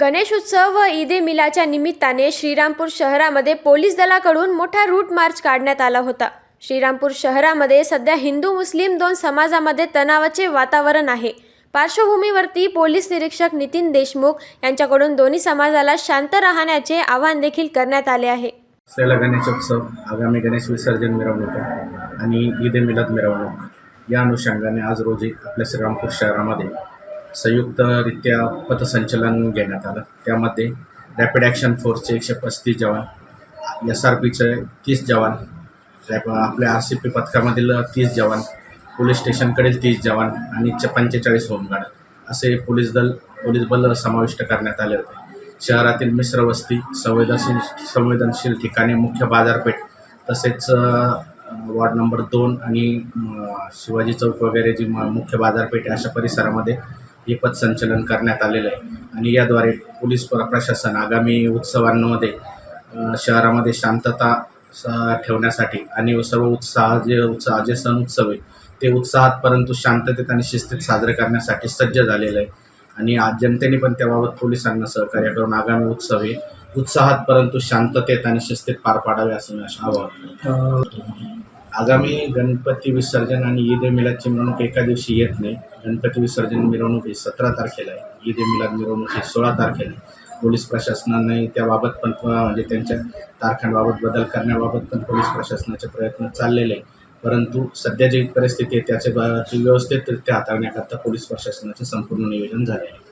गणेश उत्सव व ईद ए मिलाच्या निमित्ताने श्रीरामपूर शहरामध्ये पोलीस दलाकडून मोठा रूट मार्च काढण्यात आला होता. श्रीरामपूर शहरामध्ये सध्या हिंदू मुस्लिम दोन समाजामध्ये तणावाचे वातावरण आहे. पार्श्वभूमीवरती पोलीस निरीक्षक नितीन देशमुख यांच्याकडून दोन्ही समाजाला शांत राहण्याचे आवाहन देखील करण्यात आले आहे. असलेला गणेशोत्सव आगामी गणेश विसर्जन मिरवणूक आणि ईद ए मिलाद मिरवणूक या अनुषंगाने आज रोजी आपल्या श्रीरामपूर शहरामध्ये संयुक्तरित्या पथसंचलन घेण्यात आलं. त्यामध्ये रॅपिड ॲक्शन फोर्सचे एकशे पस्तीस जवान एस आर पीचे तीस जवान रॅप आपल्या आर सी पी पथकामधील तीस जवान पोलीस स्टेशनकडील तीस जवान आणि च पंचेचाळीस होमगार्ड असे पोलीस दल पोलीस बल समाविष्ट करण्यात आले होते. शहरातील मिश्र वस्ती संवेदनशील संवेदनशील ठिकाणे मुख्य बाजारपेठ तसेच वॉर्ड नंबर दोन आणि शिवाजी चौक वगैरे जी म- मुख्य बाजारपेठ अशा परिसरामध्ये हे पथसंचलन करण्यात आलेलं आहे. आणि याद्वारे पोलीस प्रशासन आगामी उत्सवांमध्ये शहरामध्ये शांतता स ठेवण्यासाठी आणि सर्व उत्साह जे उत्साह जे सण उत्सव आहे ते उत्साहात परंतु शांततेत आणि शिस्तीत साजरे करण्यासाठी सज्ज झालेलं आहे. आणि आज जनतेने पण त्याबाबत पोलिसांना सहकार्य करून आगामी उत्सव हे उत्साहात परंतु शांततेत आणि शिस्तीत पार पाडावे असं मी आवाहन आगामी गणपती विसर्जन आणि ईद ए मिलादची मिरवणूक एका दिवशी येत नाही. गणपती विसर्जन मिरवणूक ही सतरा तारखेला आहे. ईद ए मिलाद मिरवणूक ही सोळा तारखेला आहे. पोलीस प्रशासनाने त्याबाबत पण म्हणजे त्यांच्या तारखांबाबत बदल करण्याबाबत पण पोलीस प्रशासनाचे प्रयत्न चाललेले आहे परंतु सध्या जी परिस्थिती आहे त्याचे व्यवस्थित व्यवस्थितरित्या हाताळण्याकरता पोलीस प्रशासनाचे संपूर्ण नियोजन झाले आहे.